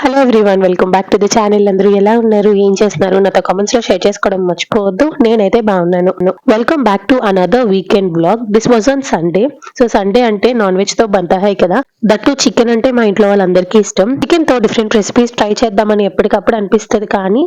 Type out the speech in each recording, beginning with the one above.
Hello everyone welcome back to the channel అందరూ ఎలా ఉన్నారు? ఏం చేస్తున్నారు? నాతో కామెంట్స్లో షేర్ చేసుకోవడం మర్చిపోవద్దు. నేనైతే బాగున్నాను. Welcome back to another weekend blog this was on Sunday so Sunday అంటే నాన్ వెజ్తో బంతహాయ్ కదా? దట్టు చికెన్ అంటే మా ఇంట్లో వాళ్ళందరికీ ఇష్టం. చికెన్తో డిఫరెంట్ రెసిపీస్ ట్రై చేద్దామని ఎప్పటికప్పుడు అనిపిస్తుంది కానీ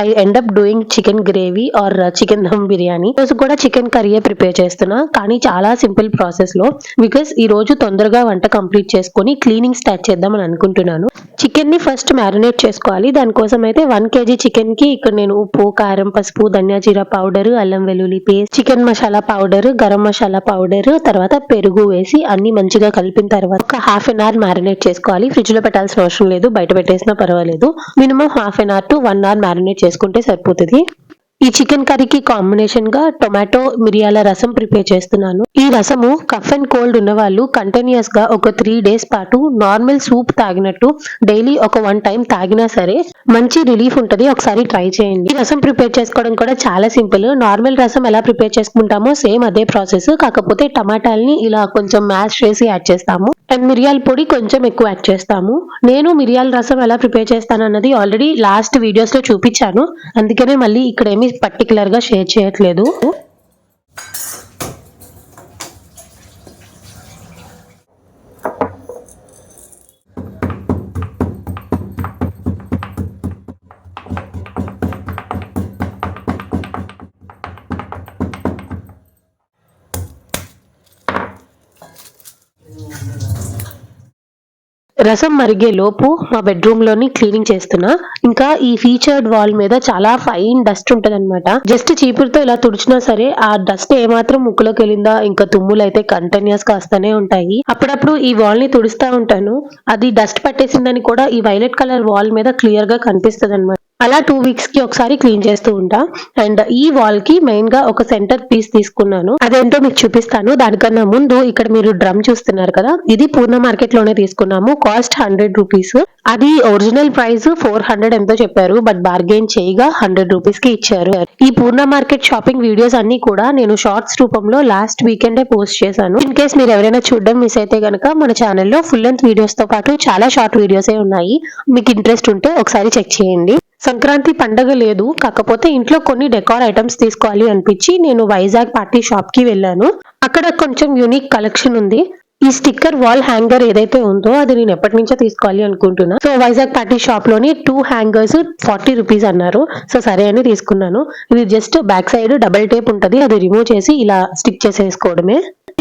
I end up doing chicken gravy or chicken dum biryani రోజు కూడా చికెన్ కర్రీ ప్రిపేర్ చేస్తున్నా కానీ చాలా సింపుల్ ప్రాసెస్లో. బికాస్ ఈ రోజు తొందరగా వంట కంప్లీట్ చేసుకొని క్లీనింగ్ స్టార్ట్ చేద్దామని అనుకుంటున్నాను. చికెన్ని ఫస్ట్ మ్యారినేట్ చేసుకోవాలి. దానికోసం అయితే వన్ కేజీ చికెన్కి ఇక్కడ నేను ఉప్పు కారం పసుపు ధనియా జీరా పౌడర్ అల్లం వెల్లుల్లి paste chicken masala powder garam masala powder తర్వాత పెరుగు వేసి అన్ని మంచిగా కలిపిన తర్వాత ఒక హాఫ్ అన్ అవర్ మ్యారినేట్ చేసుకోవాలి. ఫ్రిడ్జ్లో పెట్టాల్సిన అవసరం లేదు. బయట పెట్టేసినా పర్వాలేదు. Minimum half an hour to one hour marinate చేసుకుంటే సరిపోతుంది. ఈ చికెన్ కర్రీకి కాంబినేషన్గా టొమాటో మిరియాల రసం ప్రిపేర్ చేస్తున్నాను. ఈ రసము కఫ్ అండ్ కోల్డ్ ఉన్నవాళ్ళు కంటిన్యూస్గా ఒక త్రీ డేస్ పాటు నార్మల్ సూప్ తాగినట్టు డైలీ ఒక వన్ టైం తాగినా సరే మంచి రిలీఫ్ ఉంటుంది. ఒకసారి ట్రై చేయండి. ఈ రసం ప్రిపేర్ చేసుకోవడం కూడా చాలా సింపుల్ నార్మల్ రసం ఎలా ప్రిపేర్ చేసుకుంటామో సేమ్ అదే ప్రాసెస్ కాకపోతే టమాటాలని ఇలా కొంచెం మ్యాష్ చేసి యాడ్ చేస్తాము. అండ్ మిరియాల పొడి కొంచెం ఎక్కువ యాడ్ చేస్తాము. నేను మిరియాల రసం ఎలా ప్రిపేర్ చేస్తాను అన్నది ఆల్రెడీ లాస్ట్ వీడియోస్లో చూపించాను. అందుకనే మళ్ళీ ఇక్కడ ఏమి పర్టికులర్గా షేర్ చేయట్లేదు. రసం మరిగే లోపు మా బెడ్రూమ్లోని క్లీనింగ్ చేస్తున్నా. ఇంకా ఈ ఫీచర్డ్ వాల్ మీద చాలా ఫైన్ డస్ట్ ఉంటదన్నమాట. జస్ట్ చీపురుతో ఇలా తుడిచినా సరే ఆ డస్ట్ ఏమాత్రం ముక్కులోకి వెళ్ళిందా ఇంకా తుమ్ములు అయితే కంటిన్యూస్గా ఉంటాయి. అప్పుడప్పుడు ఈ వాల్ని తుడుస్తా ఉంటాను. అది డస్ట్ పట్టేసిందని కూడా ఈ వైలెట్ కలర్ వాల్ మీద క్లియర్గా కనిపిస్తుంది అనమాట అలా టూ వీక్స్కి ఒకసారి క్లీన్ చేస్తూ ఉంటా. అండ్ ఈ వాల్కి మెయిన్గా ఒక సెంటర్ పీస్ తీసుకున్నాను. అదేంటో మీకు చూపిస్తాను. దానికన్నా ముందు ఇక్కడ మీరు డ్రమ్ చూస్తున్నారు కదా? ఇది పూర్ణ మార్కెట్లోనే తీసుకున్నాము. కాస్ట్ హండ్రెడ్ రూపీస్ అది ఒరిజినల్ ప్రైస్ ఫోర్ హండ్రెడ్ ఎంతో చెప్పారు. బట్ బార్గెన్ చేయగా హండ్రెడ్ రూపీస్కి ఇచ్చారు. ఈ పూర్ణ మార్కెట్ షాపింగ్ వీడియోస్ అన్ని కూడా నేను షార్ట్స్ రూపంలో లాస్ట్ వీకెండే పోస్ట్ చేశాను. ఇన్ కేస్ మీరు ఎవరైనా చూడడం మిస్ అయితే గనక మన ఛానల్లో ఫుల్ లెంత్ వీడియోస్తో పాటు చాలా షార్ట్ వీడియోసే ఉన్నాయి. మీకు ఇంట్రెస్ట్ ఉంటే ఒకసారి చెక్ చేయండి. సంక్రాంతి పండగ లేదు. కాకపోతే ఇంట్లో కొన్ని డెకార్ ఐటమ్స్ తీసుకోవాలి అనిపించి నేను వైజాగ్ పార్టీ షాప్కి వెళ్ళాను. అక్కడ కొంచెం యూనిక్ కలెక్షన్ ఉంది. ఈ స్టిక్కర్ వాల్ హ్యాంగర్ ఏదైతే ఉందో అది నేను ఎప్పటి నుంచో తీసుకోవాలి అనుకుంటున్నా. సో వైజాగ్ పార్టీ షాప్లోని టూ హ్యాంగర్స్ ఫార్టీ రూపీస్ అన్నారు. సో సరే అని తీసుకున్నాను. ఇది just back side double tape ఉంటది. అది రిమూవ్ చేసి ఇలా స్టిక్ చేసేసుకోవడమే.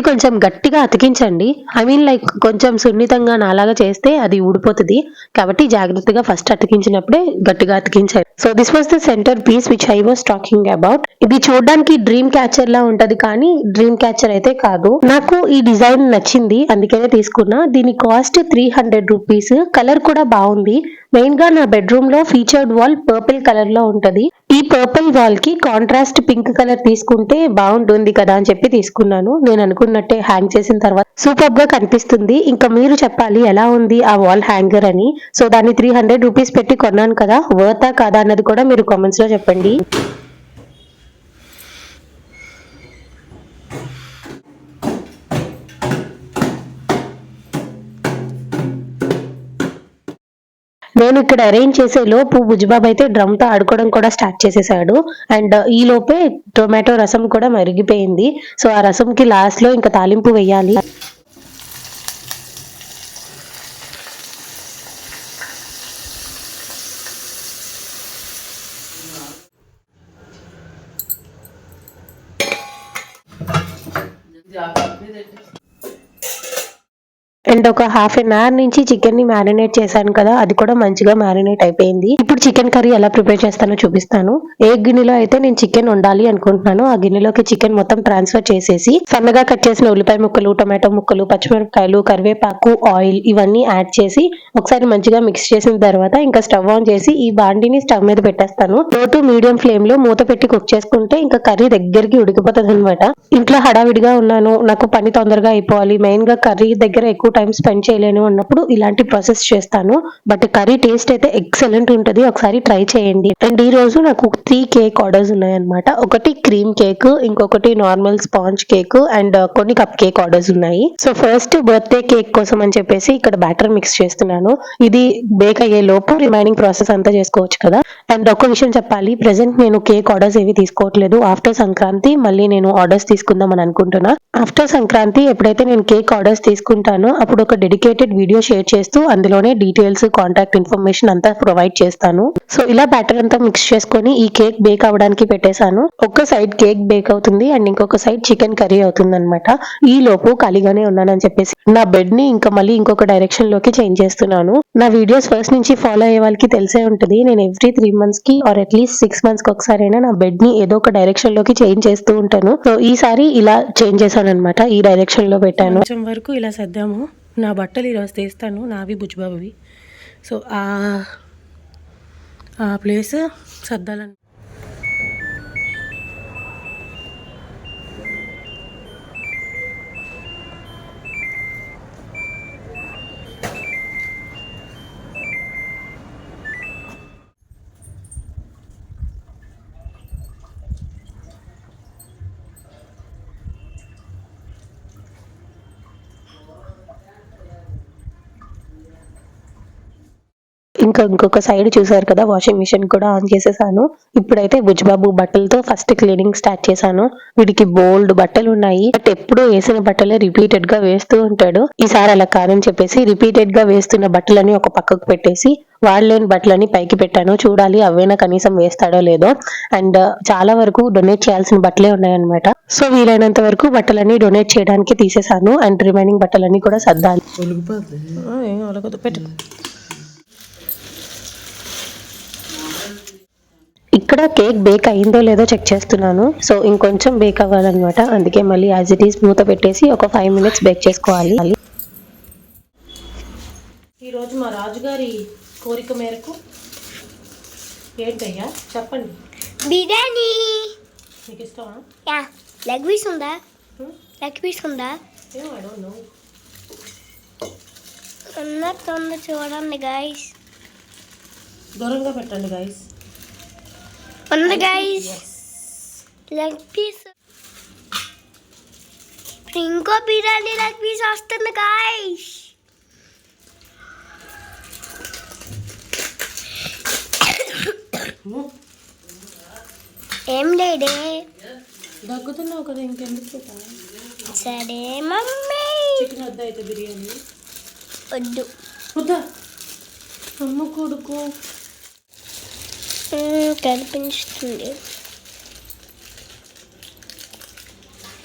కొంచెం గట్టిగా అతికించండి. ఐ మీన్ లైక్ కొంచెం సున్నితంగా నాలాగా చేస్తే అది ఊడిపోతుంది. కాబట్టి జాగ్రత్తగా ఫస్ట్ అతికించినప్పుడే గట్టిగా అతికించండి. So this was the centre piece which I was talking about ఇది చూడడానికి డ్రీమ్ క్యాచర్ లా ఉంటది కానీ డ్రీమ్ క్యాచర్ అయితే కాదు. నాకు ఈ డిజైన్ నచ్చింది. అందుకనే తీసుకున్నా. దీని cost three hundred rupees colour కూడా బాగుంది. మెయిన్గా నా బెడ్రూమ్లో ఫీచర్డ్ వాల్ పర్పుల్ కలర్లో ఉంటది. ఈ పర్పుల్ వాల్కి కాంట్రాస్ట్ పింక్ కలర్ తీసుకుంటే బాగుంటుంది కదా అని చెప్పి తీసుకున్నాను. నేను అనుకున్నట్టే హ్యాంగ్ చేసిన తర్వాత సూపర్గా కనిపిస్తుంది. ఇంకా మీరు చెప్పాలి ఎలా ఉంది ఆ వాల్ హ్యాంగర్ అని? సో దాన్ని త్రీ హండ్రెడ్ రూపీస్ పెట్టి కొన్నాను కదా. వర్తా కాదా అన్నది కూడా మీరు కామెంట్స్లో చెప్పండి. నేను ఇక్కడ అరేంజ్ చేసే లోపు బుజ్జిబాబు అయితే డ్రమ్తో ఆడుకోవడం కూడా స్టార్ట్ చేసేసాడు. అండ్ uh, ఈ లోపే టొమాటో రసం కూడా మరిగిపోయింది. సో ఆ రసంకి లాస్ట్లో ఇంకా తాలింపు వేయాలి. అండ్ ఒక హాఫ్ అన్ అవర్ నుంచి చికెన్ని మ్యారినేట్ చేశాను కదా అది కూడా మంచిగా మ్యారినేట్ అయిపోయింది. ఇప్పుడు చికెన్ కర్రీ ఎలా ప్రిపేర్ చేస్తానో చూపిస్తాను. ఏ గిన్నెలో అయితే నేను చికెన్ వండాలి అనుకుంటున్నాను ఆ గిన్నెలోకి చికెన్ మొత్తం ట్రాన్స్ఫర్ చేసేసి సన్నగా కట్ చేసిన ఉల్లిపాయ ముక్కలు టొమాటో ముక్కలు పచ్చిమిరపకాయలు కరివేపాకు ఆయిల్ ఇవన్నీ యాడ్ చేసి ఒకసారి మంచిగా మిక్స్ చేసిన తర్వాత ఇంకా స్టవ్ ఆన్ చేసి ఈ బాండిని స్టవ్ మీద పెట్టేస్తాను. లో టు మీడియం ఫ్లేమ్లో మూత పెట్టి కుక్ చేసుకుంటే ఇంకా కర్రీ దగ్గరికి ఉడికిపోతుంది అనమాట ఇంట్లో హడావిడిగా ఉన్నాను నాకు పని తొందరగా అయిపోవాలి. మెయిన్గా కర్రీ దగ్గర ఎక్కువ టైం స్పెండ్ చేయలేను అన్నప్పుడు ఇలాంటి ప్రాసెస్ చేస్తాను. బట్ కర్రీ టేస్ట్ అయితే ఎక్సలెంట్ ఉంటుంది. ఒకసారి ట్రై చేయండి. అండ్ ఈ రోజు నాకు త్రీ కేక్ ఆర్డర్స్ ఉన్నాయన్నమాట. ఒకటి క్రీమ్ కేక్ ఇంకొకటి నార్మల్ స్పాంజ్ కేక్ అండ్ కొన్ని కప్ కేక్ ఆర్డర్స్ ఉన్నాయి. సో ఫస్ట్ బర్త్డే కేక్ కోసం అని చెప్పేసి ఇక్కడ బ్యాటర్ మిక్స్ చేస్తున్నాను. ఇది బేక్ అయ్యే లోపు రిమైనింగ్ ప్రాసెస్ అంతా చేసుకోవచ్చు కదా. అండ్ ఒక విషయం చెప్పాలి. ప్రెసెంట్ నేను కేక్ ఆర్డర్స్ ఏవి తీసుకోవట్లేదు. ఆఫ్టర్ సంక్రాంతి మళ్ళీ నేను ఆర్డర్స్ తీసుకుందాం అని అనుకుంటున్నా. ఆఫ్టర్ సంక్రాంతి ఎప్పుడైతే నేను కేక్ ఆర్డర్స్ తీసుకుంటానో అప్పుడు ఒక డెడికేటెడ్ వీడియో షేర్ చేస్తూ అందులోనే డీటెయిల్స్ కాంటాక్ట్ ఇన్ఫర్మేషన్ అంతా ప్రొవైడ్ చేస్తాను. సో ఇలా బ్యాటర్ అంతా మిక్స్ చేసుకొని ఈ కేక్ బేక్ అవ్వడానికి పెట్టేశాను. ఒక సైడ్ కేక్ బేక్ అవుతుంది అండ్ ఇంకొక సైడ్ చికెన్ కర్రీ అవుతుంది అనమాట ఈ లోపు ఖాళీగానే ఉన్నానని చెప్పేసి నా బెడ్ని ఇంకా మళ్ళీ ఇంకొక డైరెక్షన్లోకి చేంజ్ చేస్తున్నాను. నా వీడియోస్ ఫస్ట్ నుంచి ఫాలో అయ్యే వాళ్ళకి తెలిసే ఉంటుంది. నేను ఎవ్రీ త్రీ మంత్స్కి ఆర్ అట్లీస్ట్ సిక్స్ మంత్స్కి ఒకసారి అయినా నా బెడ్ని ఏదో ఒక డైరెక్షన్లోకి చేంజ్ చేస్తూ ఉంటాను. సో ఈసారి ఇలా చేంజ్ చేశాను అనమాట ఈ డైరెక్షన్లో పెట్టాను. వరకు ఇలా సర్దాము. నా బట్టలు ఈరోజు తీస్తాను నావి బుజ్జిబాబువి. సో ఆ ఆ ప్లేస్ సర్దాలని ఇంకా ఇంకొక సైడ్ చూసారు కదా వాషింగ్ మిషన్ కూడా ఆన్ చేసేసాను. ఇప్పుడైతే బుజ్జిబాబు బట్టలతో ఫస్ట్ క్లీనింగ్ స్టార్ట్ చేశాను. వీడికి బోల్డ్ బట్టలు ఉన్నాయి. బట్ ఎప్పుడూ వేసిన బట్టలే రిపీటెడ్గా వేస్తూ ఉంటాడు. ఈసారి అలా కాదని చెప్పేసి రిపీటెడ్గా వేస్తున్న బట్టలని ఒక పక్కకు పెట్టేసి వాడలేని బట్టలని పైకి పెట్టాను. చూడాలి అవైనా కనీసం వేస్తాడో లేదో. అండ్ చాలా వరకు డొనేట్ చేయాల్సిన బట్టలే ఉన్నాయన్నమాట. సో వీలైనంత వరకు బట్టలన్నీ డొనేట్ చేయడానికి తీసేసాను. అండ్ రిమైనింగ్ బట్టలన్నీ కూడా సర్దాలి. పెట్టు. ఇక్కడ కేక్ బేక్ అయిందో లేదో చెక్ చేస్తున్నాను. సో ఇంకొంచెం బేక్ అవ్వాలన్నమాట. అందుకే మళ్ళీ యాజ్ ఇట్ ఈస్ మూత పెట్టేసి ఒక ఫైవ్ మినిట్స్ బేక్ చేసుకోవాలి. ఈరోజు మా రాజుగారి కోరిక మేరకు ఏంటయ్యా? చెప్పండి. బిర్యానీ. మీకు ఇష్టమా యా. లెగ్ పీస్ ఉందా? లెగ్ పీస్ ఉందా? ఏం ఐ డోంట్ నో ఉన్నట్టుంది చూడండి గైస్ దూరంగా పెట్టండి గైస్ ఉంది గైస్ లెగ్ పీస్ ఇంకో బిర్యానీ లెగ్ పీస్ వస్తుంది గైస్ ఏం లేడే దగ్గుతున్నావు కదా ఇంకెందుకు సరే మమ్మీ చికెన్ వద్ద అయితే బిర్యానీ వద్దు వద్దా అమ్మ కొడుకు కనిపించుతుంది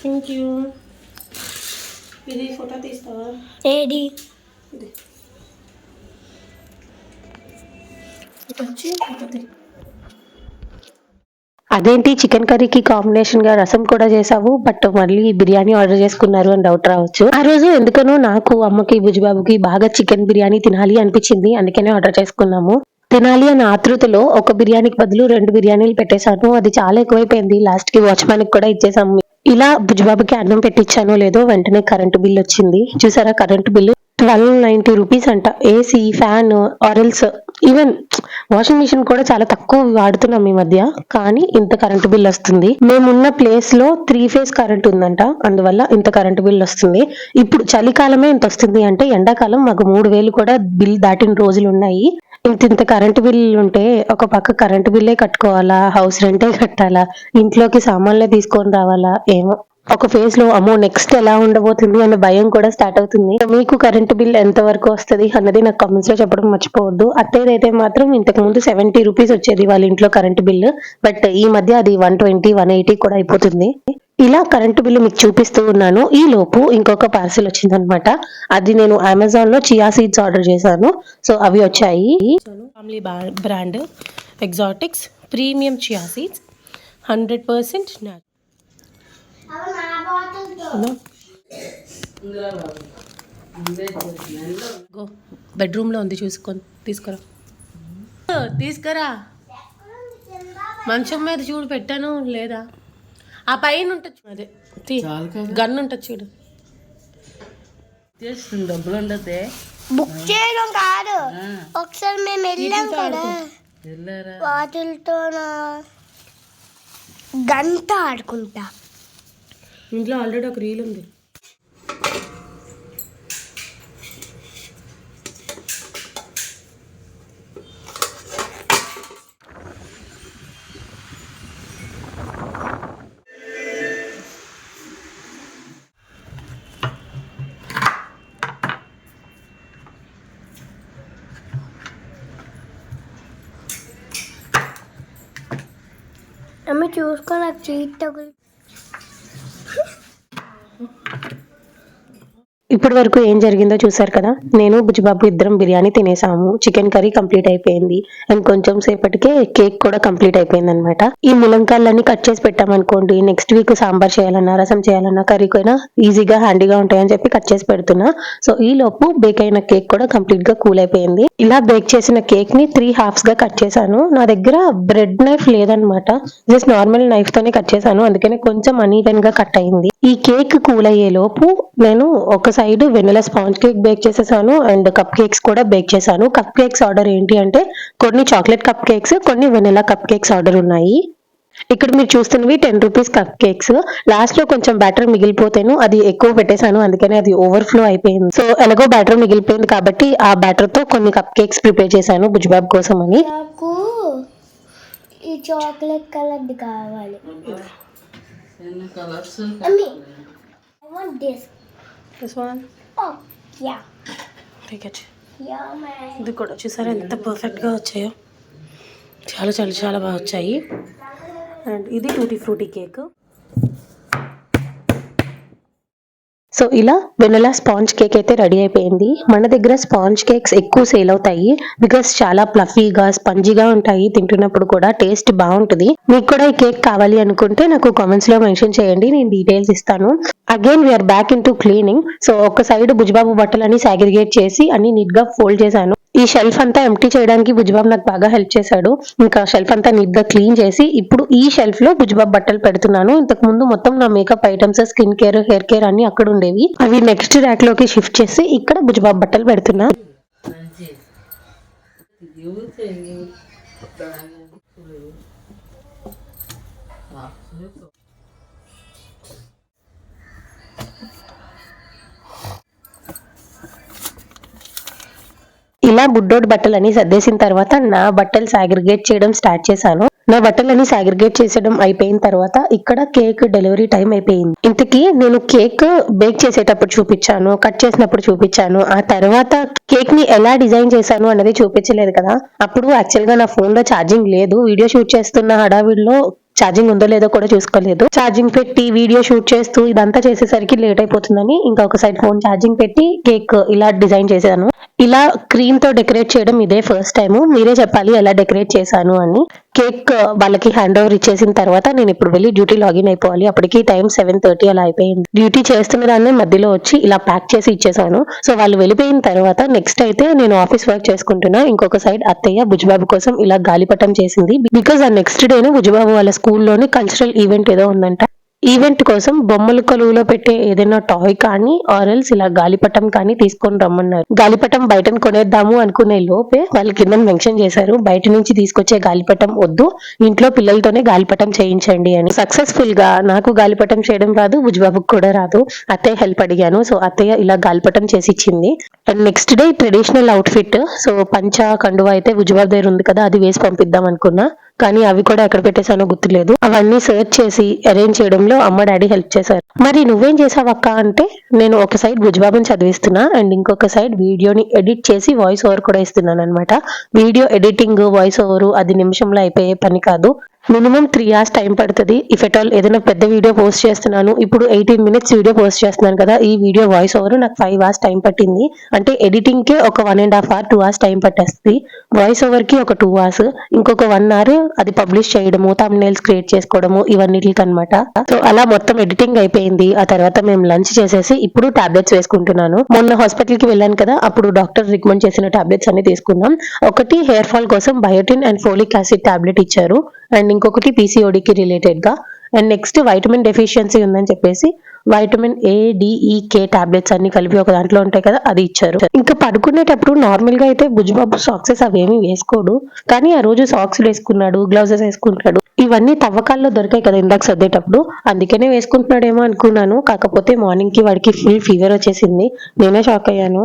థ్యాంక్ యూ ఇది ఫోటో తీస్తావా వచ్చి ఫోటో తీ అదేంటి చికెన్ కర్రీకి కాంబినేషన్గా రసం కూడా చేసావు బట్ మళ్ళీ బిర్యానీ ఆర్డర్ చేసుకున్నారు అని డౌట్ రావచ్చు. ఆ రోజు ఎందుకనో నాకు అమ్మకి బుజ్జిబాబుకి బాగా చికెన్ బిర్యానీ తినాలి అనిపించింది అందుకనే ఆర్డర్ చేసుకున్నాము. తినాలి అన్న ఆతృతలో ఒక బిర్యానీకి బదులు రెండు బిర్యానీలు పెట్టేశాను. అది చాలా ఎక్కువైపోయింది. లాస్ట్కి వాచ్మ్యాన్కి కూడా ఇచ్చేసాము ఇలా బుజ్జిబాబుకి అన్నం పెట్టించానో లేదో వెంటనే కరెంటు బిల్ వచ్చింది. చూసారా current bill? Twelve ninety rupees అంట. ఏసీ ఫ్యాన్ ఆరల్స్ ఈవెన్ వాషింగ్ మిషన్ కూడా చాలా తక్కువ వాడుతున్నాం ఈ మధ్య. కానీ ఇంత కరెంటు బిల్ వస్తుంది. మేమున్న ప్లేస్లో త్రీ ఫేజ్ కరెంట్ ఉందంట. అందువల్ల ఇంత కరెంటు బిల్ వస్తుంది. ఇప్పుడు చలికాలమే ఇంత వస్తుంది అంటే ఎండాకాలం మాకు మూడు వేలు కూడా బిల్ దాటిన రోజులు ఉన్నాయి. ఇంత ఇంత కరెంటు బిల్లు ఉంటే ఒక పక్క కరెంటు బిల్లే కట్టుకోవాలా హౌస్ రెంటే కట్టాలా ఇంట్లోకి సామాన్లే తీసుకొని రావాలా ఏమో. ఒక ఫేజ్లో అమ్మో నెక్స్ట్ ఎలా ఉండబోతుంది అనే భయం కూడా స్టార్ట్ అవుతుంది. మీకు కరెంటు బిల్ ఎంత వరకు వస్తుంది అన్నది నాకు కామెంట్స్లో చెప్పడం మర్చిపోవద్దు. అత్తేదైతే మాత్రం ఇంతకు ముందు సెవెంటీ రూపీస్ వచ్చేది వాళ్ళ ఇంట్లో కరెంటు బిల్ బట్ ఈ మధ్య అది వన్ ట్వంటీ వన్ ఎయిటీ కూడా అయిపోతుంది. ఇలా కరెంటు బిల్లు మీకు చూపిస్తూ ఉన్నాను. ఈ లోపు ఇంకొక పార్సిల్ వచ్చిందనమాట. అది నేను అమెజాన్లో చియా సీడ్స్ ఆర్డర్ చేశాను. సో అవి వచ్చాయి. Family brand exotics premium chia seeds. Hundred percent go బెడ్రూమ్లో ఉంది చూసుకొని తీసుకురా. తీసుకురా. మంచం మీద చూడు పెట్టాను లేదా? ఆ పైన ఉంటుంది అదే. గన్ ఉంటుంది చూడు. చేస్తుంది డబ్బులు ఉండద్దే బుక్ చేయడం కాదు. ఒకసారి మేము వెళ్ళాం కదా. వాటితో గంట ఆడుకుంటా. ఇంట్లో ఆల్రెడీ ఒక రీల్ ఉంది. అమ్మ చూసుకో నాకు చీట్ తగులు ఇప్పటి వరకు ఏం జరిగిందో చూసారు కదా? నేను బుజ్జిబాబు ఇద్దరం బిర్యానీ తినేసాము. చికెన్ కర్రీ కంప్లీట్ అయిపోయింది. అండ్ కొంచెం సేపటికే కేక్ కూడా కంప్లీట్ అయిపోయింది అనమాట ఈ ములంకాయలన్నీ కట్ చేసి పెట్టామనుకోండి నెక్స్ట్ వీక్ సాంబార్ చేయాలన్నా రసం చేయాలన్నా కర్రీ కూడా ఈజీగా హ్యాండీగా ఉంటాయని చెప్పి కట్ చేసి పెడుతున్నా. సో ఈ లోపు బేక్ అయిన కేక్ కూడా కంప్లీట్గా కూల్ అయిపోయింది. ఇలా బేక్ చేసిన కేక్ని త్రీ హాఫ్స్గా కట్ చేశాను. నా దగ్గర బ్రెడ్ నైఫ్ లేదనమాట జస్ట్ నార్మల్ నైఫ్ తోనే కట్ చేశాను. అందుకనే కొంచెం అనీవెన్గా కట్ అయింది. ఈ కేక్ కూల్ అయ్యే లోపు నేను ఒక side vanilla sponge cake bake చేసేసాను అండ్ కప్ కేక్స్ కూడా బేక్ చేశాను. కప్ కేక్స్ ఆర్డర్ ఏంటి అంటే కొన్ని చాక్లెట్ కప్ కేక్స్ కొన్ని వెనిలా కప్ కేక్స్ ఆర్డర్ ఉన్నాయి. ఇక్కడ మీరు చూస్తున్నవి టెన్ రూపీస్ కప్ కేక్స్. లాస్ట్లో కొంచెం బ్యాటర్ మిగిలిపోతేను అది ఎక్కువ పెట్టేశాను అందుకని అది ఓవర్ఫ్లో అయిపోయింది. సో ఎలాగో బ్యాటర్ మిగిలిపోయింది కాబట్టి ఆ బ్యాటర్తో కొన్ని కప్ కేక్స్ ప్రిపేర్ చేశాను బుజ్జిబాబు కోసం అని ఈ చాక్లెట్ కలర్ది కావాలి. This one yeah take it yeah man ఇది కూడా చూసారా? ఎంత పర్ఫెక్ట్గా వచ్చాయో. చాలా చాలా చాలా బాగా వచ్చాయి. అండ్ ఇది టూటీ ఫ్రూటీ కేక్ సో ఇలా వెనలా స్పాంజ్ కేక్ అయితే రెడీ అయిపోయింది. మన దగ్గర స్పాంజ్ కేక్స్ ఎక్కువ సేల్ అవుతాయి. బికాస్ చాలా ప్లఫీగా స్పంజీగా ఉంటాయి. తింటున్నప్పుడు కూడా టేస్ట్ బాగుంటుంది. మీకు కూడా ఈ కేక్ కావాలి అనుకుంటే నాకు కామెంట్స్లో మెన్షన్ చేయండి. నేను డీటెయిల్స్ ఇస్తాను. Again we're back into cleaning so ఒక సైడ్ బుజ్బాబు బట్టలని సాగ్రిగేట్ చేసి అన్ని నీట్గా ఫోల్డ్ చేశాను. ఈ షెల్ఫ్ అంతా ఎంటీ చేయడానికి బుజ్బాబు నాకు బాగా హెల్ప్ చేశాడు. ఇంకా షెల్ఫ్ అంతా నీట్గా క్లీన్ చేసి ఇప్పుడు ఈ షెల్ఫ్లో బుజ్బాబు బట్టలు పెడుతున్నాను. ఇంతకు ముందు మొత్తం నా makeup items skin care hair care అన్ని అక్కడ ఉండేవి. అవి నెక్స్ట్ ర్యాక్లోకి షిఫ్ట్ చేసి ఇక్కడ బుజ్బాబు బట్టలు పెడుతున్నా. ఇలా బుడ్డోడి బట్టలని సర్దేసిన తర్వాత నా బట్టలు సాగ్రిగేట్ చేయడం స్టార్ట్ చేశాను. నా బట్టలని సాగ్రిగేట్ చేసేయడం అయిపోయిన తర్వాత ఇక్కడ కేక్ డెలివరీ టైం అయిపోయింది. ఇంతకీ నేను కేక్ బేక్ చేసేటప్పుడు చూపించాను కట్ చేసినప్పుడు చూపించాను. ఆ తర్వాత కేక్ని ఎలా డిజైన్ చేశాను అన్నది చూపించలేదు కదా. అప్పుడు యాక్చువల్గా నా ఫోన్లో ఛార్జింగ్ లేదు. వీడియో షూట్ చేస్తున్న హడావిడిలో ఛార్జింగ్ ఉందో లేదో కూడా చూసుకోలేదు. ఛార్జింగ్ పెట్టి వీడియో షూట్ చేస్తూ ఇదంతా చేసేసరికి లేట్ అయిపోతుందని ఇంకా ఒక సైడ్ ఫోన్ ఛార్జింగ్ పెట్టి కేక్ ఇలా డిజైన్ చేశాను. ఇలా క్రీమ్తో డెకరేట్ చేయడం ఇదే ఫస్ట్ టైం మీరే చెప్పాలి ఎలా డెకరేట్ చేశాను అని. కేక్ వాళ్ళకి హ్యాండ్ ఓవర్ ఇచ్చేసిన తర్వాత నేను ఇప్పుడు వెళ్ళి డ్యూటీ లాగిన్ అయిపోవాలి. అప్పటికి టైం సెవెన్ థర్టీ అలా అయిపోయింది. డ్యూటీ చేస్తున్న దాన్ని మధ్యలో వచ్చి ఇలా ప్యాక్ చేసి ఇచ్చేసాను. సో వాళ్ళు వెళ్ళిపోయిన తర్వాత నెక్స్ట్ అయితే నేను ఆఫీస్ వర్క్ చేసుకుంటున్నా. ఇంకొక సైడ్ అత్తయ్య బుజ్బాబు కోసం ఇలా గాలిపటం చేసింది. బికాజ్ ఆ నెక్స్ట్ డేనే బుజ్బాబు వాళ్ళ స్కూల్లోనే కల్చరల్ ఈవెంట్ ఏదో ఉందంట. ఈవెంట్ కోసం బొమ్మల కొలువులో పెట్టే ఏదైనా టాయ్ కానీ ఆరల్స్ ఇలా గాలిపటం కానీ తీసుకొని రమ్మన్నారు. గాలిపటం బయట కొనేద్దాము అనుకునే లోపే వాళ్ళు కింద మెన్షన్ చేశారు బయట నుంచి తీసుకొచ్చే గాలిపటం వద్దు ఇంట్లో పిల్లలతోనే గాలిపటం చేయించండి అని. సక్సెస్ఫుల్గా నాకు గాలిపటం చేయడం రాదు బుజ్బాబుకి కూడా రాదు. అత్తయ్య హెల్ప్ అడిగాను సో అత్తయ్య ఇలా గాలిపటం చేసి ఇచ్చింది. And next day traditional outfit so పంచ కండువా అయితే బుజ్బాబు దగ్గర ఉంది కదా అది వేసి పంపిద్దాం అనుకున్నా. కానీ అవి కూడా ఎక్కడ పెట్టేశానో గుర్తులేదు. అవన్నీ సెర్చ్ చేసి అరేంజ్ చేయడంలో అమ్మ డాడీ హెల్ప్ చేశారు. మరి నువ్వేం చేసావు అక్క అంటే నేను ఒక సైడ్ భుజబాబుని చదివిస్తున్నా అండ్ ఇంకొక సైడ్ వీడియోని ఎడిట్ చేసి వాయిస్ ఓవర్ కూడా ఇస్తున్నాను అనమాట వీడియో ఎడిటింగ్ వాయిస్ ఓవర్ అది నిమిషంలో అయిపోయే పని కాదు. మినిమం త్రీ అవర్స్ టైం పడుతుంది. ఇఫ్ ఎట్ ఆల్ ఏదైనా పెద్ద వీడియో పోస్ట్ చేస్తున్నాను. ఇప్పుడు ఎయిటీన్ మినిట్స్ వీడియో పోస్ట్ చేస్తున్నాను కదా ఈ వీడియో వాయిస్ ఓవర్ నాకు ఫైవ్ అవర్స్ టైం పట్టింది. అంటే ఎడిటింగ్ కే ఒక one and half hour two hours time పట్టేస్తుంది. వాయిస్ ఓవర్కి ఒక టూ అవర్స్ ఇంకొక వన్ అవర్ అది పబ్లిష్ చేయడము నెయిల్స్ క్రియేట్ చేసుకోవడము ఇవన్నిటికి అనమాట సో అలా మొత్తం ఎడిటింగ్ అయిపోయింది. ఆ తర్వాత మేము లంచ్ చేసేసి ఇప్పుడు టాబ్లెట్స్ వేసుకుంటున్నాను. మొన్న హాస్పిటల్కి వెళ్ళాను కదా అప్పుడు డాక్టర్ రికమెండ్ చేసిన టాబ్లెట్స్ అన్ని తీసుకున్నాం. ఒకటి హెయిర్ ఫాల్ కోసం biotin and folic acid tablet ఇచ్చారు. అండ్ ఇంకొకటి పీసీఓడికి రిలేటెడ్గా అండ్ నెక్స్ట్ వైటమిన్ డెఫిషియన్సీ ఉందని చెప్పేసి vitamin A D E K tablets అన్ని కలిపి ఒక దాంట్లో ఉంటాయి కదా అది ఇచ్చారు. ఇంకా పడుకునేటప్పుడు నార్మల్గా అయితే బుజ్జిబాబు సాక్సెస్ అవేమి వేసుకోడు. కానీ ఆ రోజు సాక్స్ వేసుకున్నాడు గ్లౌజెస్ వేసుకుంటాడు ఇవన్నీ తవ్వకాల్లో దొరికాయి కదా ఇందాక సర్దేటప్పుడు. అందుకనే వేసుకుంటున్నాడేమో అనుకున్నాను. కాకపోతే మార్నింగ్కి వాడికి ఫుల్ ఫీవర్ వచ్చేసింది. నేనే షాక్ అయ్యాను.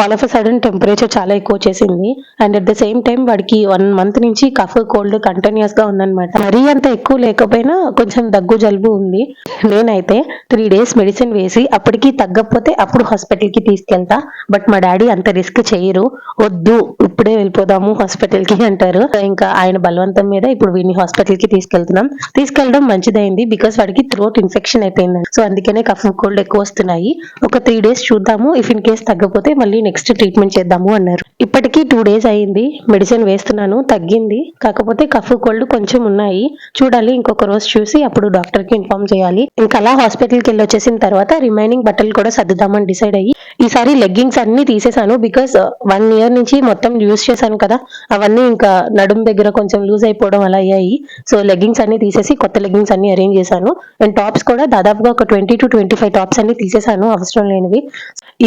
All of a sudden temperature చాలా ఎక్కువ వచ్చేసింది. And at the same time వాడికి వన్ మంత్ నుంచి కఫ్ కోల్డ్ కంటిన్యూస్గా ఉందన్నమాట. మరీ అంత ఎక్కువ లేకపోయినా కొంచెం దగ్గు జలుబు ఉంది. నేనైతే త్రీ డేస్ మెడిసిన్ వేసి అప్పటికి తగ్గకపోతే అప్పుడు హాస్పిటల్కి తీసుకెళ్తా. బట్ మా డాడీ అంత రిస్క్ చేయరు. వద్దు ఇప్పుడే వెళ్ళిపోదాము హాస్పిటల్కి అంటారు. ఇంకా ఆయన బలవంతం మీద ఇప్పుడు వీడిని హాస్పిటల్కి తీసుకెళ్తున్నాం. తీసుకెళ్ళడం మంచిదైంది బికాస్ వాడికి థ్రోట్ ఇన్ఫెక్షన్ అయిపోయింది సో అందుకనే కఫ్ కోల్డ్ ఎక్కువ వస్తున్నాయి. ఒక త్రీ డేస్ చూద్దాము. ఇఫ్ ఇన్ కేస్ తగ్గపోతే మళ్ళీ నెక్స్ట్ ట్రీట్మెంట్ చేద్దాము అన్నారు. ఇప్పటికీ టూ డేస్ అయింది. మెడిసిన్ వేస్తున్నాను తగ్గింది. కాకపోతే కఫ్ కోల్డ్ కొంచెం ఉన్నాయి. చూడాలి ఇంకొక రోజు చూసి అప్పుడు డాక్టర్కి ఇన్ఫార్మ్ చేయాలి. ఇంకా అలా హాస్పిటల్కి వెళ్ళి వచ్చేసిన తర్వాత రిమైనింగ్ బట్టలు కూడా సర్దుదామని డిసైడ్ అయ్యి ఈసారి లెగ్గింగ్స్ అన్ని తీసేసాను బికాస్ వన్ ఇయర్ నుంచి మొత్తం యూస్ చేశాను కదా. అవన్నీ ఇంకా నడుం దగ్గర కొంచెం లూజ్ అయిపోవడం అలా అయ్యాయి. సో లెగ్గింగ్స్ అన్ని తీసేసి కొత్త లెగ్గింగ్స్ అన్ని అరేంజ్ చేశాను. అండ్ టాప్స్ కూడా దాదాపుగా ఒక twenty to twenty five tops అన్ని తీసేసాను అవసరం లేనివి.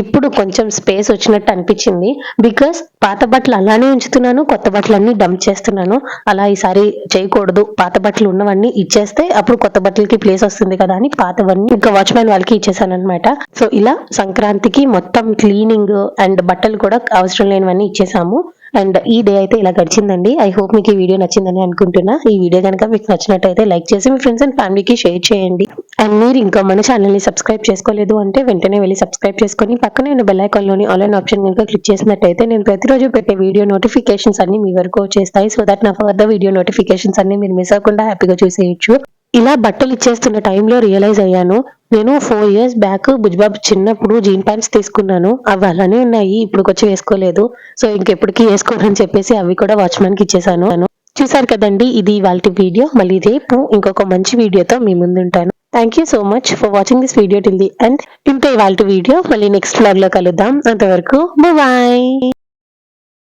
ఇప్పుడు కొంచెం స్పేస్ వచ్చినట్టు అనిపించింది. బికాస్ పాత బట్టలు అలానే ఉంచుతున్నాను కొత్త బట్టలు అన్ని డంప్ చేస్తున్నాను. అలా ఈసారి చేయకూడదు. పాత బట్టలు ఉన్నవన్నీ ఇచ్చేస్తే అప్పుడు కొత్త బట్టలకి ప్లేస్ వస్తుంది కదా అని పాతవన్నీ ఇంకా వాచ్మెన్ వాళ్ళకి ఇచ్చేసాను అనమాట సో ఇలా సంక్రాంతికి మొత్తం క్లీనింగ్ అండ్ బట్టలు కూడా అవసరం లేనివన్నీ ఇచ్చేసాము. అండ్ ఈ డే అయితే ఇలా గడిచిందండి. ఐ హోప్ మీకు ఈ వీడియో నచ్చిందని అనుకుంటున్నా. ఈ వీడియో కనుక మీకు నచ్చినట్టయితే లైక్ చేసి మీ ఫ్రెండ్స్ అండ్ ఫ్యామిలీకి షేర్ చేయండి. అండ్ మీరు ఇంకా మన ఛానల్ని సబ్స్క్రైబ్ చేసుకోలేదు అంటే వెంటనే వెళ్ళి సబ్స్క్రైబ్ చేసుకొని పక్కనే ఉన్న బెల్ ఆన్లైన్ ఆప్షన్ కనుక క్లిక్ చేసినట్టయితే నేను ప్రతిరోజు పెట్టే వీడియో నోటిఫికేషన్స్ అన్ని మీ వరకు వచ్చేస్తాయి. సో దట్ నా ఫర్దర్ వీడియో నోటిఫికేషన్స్ అన్ని మీరు మిస్ అవ్వకుండా హ్యాపీగా చూసేయచ్చు. ఇలా బట్టలు ఇచ్చేస్తున్న టైంలో రియలైజ్ అయ్యాను. నేను ఫోర్ ఇయర్స్ బ్యాక్ బుజ్బాబు చిన్నప్పుడు జీన్ ప్యాంట్స్ తీసుకున్నాను. అవి అలానే ఉన్నాయి ఇప్పుడు వచ్చి వేసుకోలేదు. సో ఇంకెప్పటికీ వేసుకోనని చెప్పేసి అవి కూడా వాచ్మెన్కి ఇచ్చేసాను. చూసారు కదండి ఇది వాళ్ళ వీడియో మళ్ళీ రేపు ఇంకొక మంచి వీడియోతో మీ ముందుంటాను. Thank you so much for watching this video till the and ఇంతే వాళ్ళ వీడియో మళ్ళీ నెక్స్ట్ వ్లాగ్లో కలుద్దాం. అంతవరకు బాయ్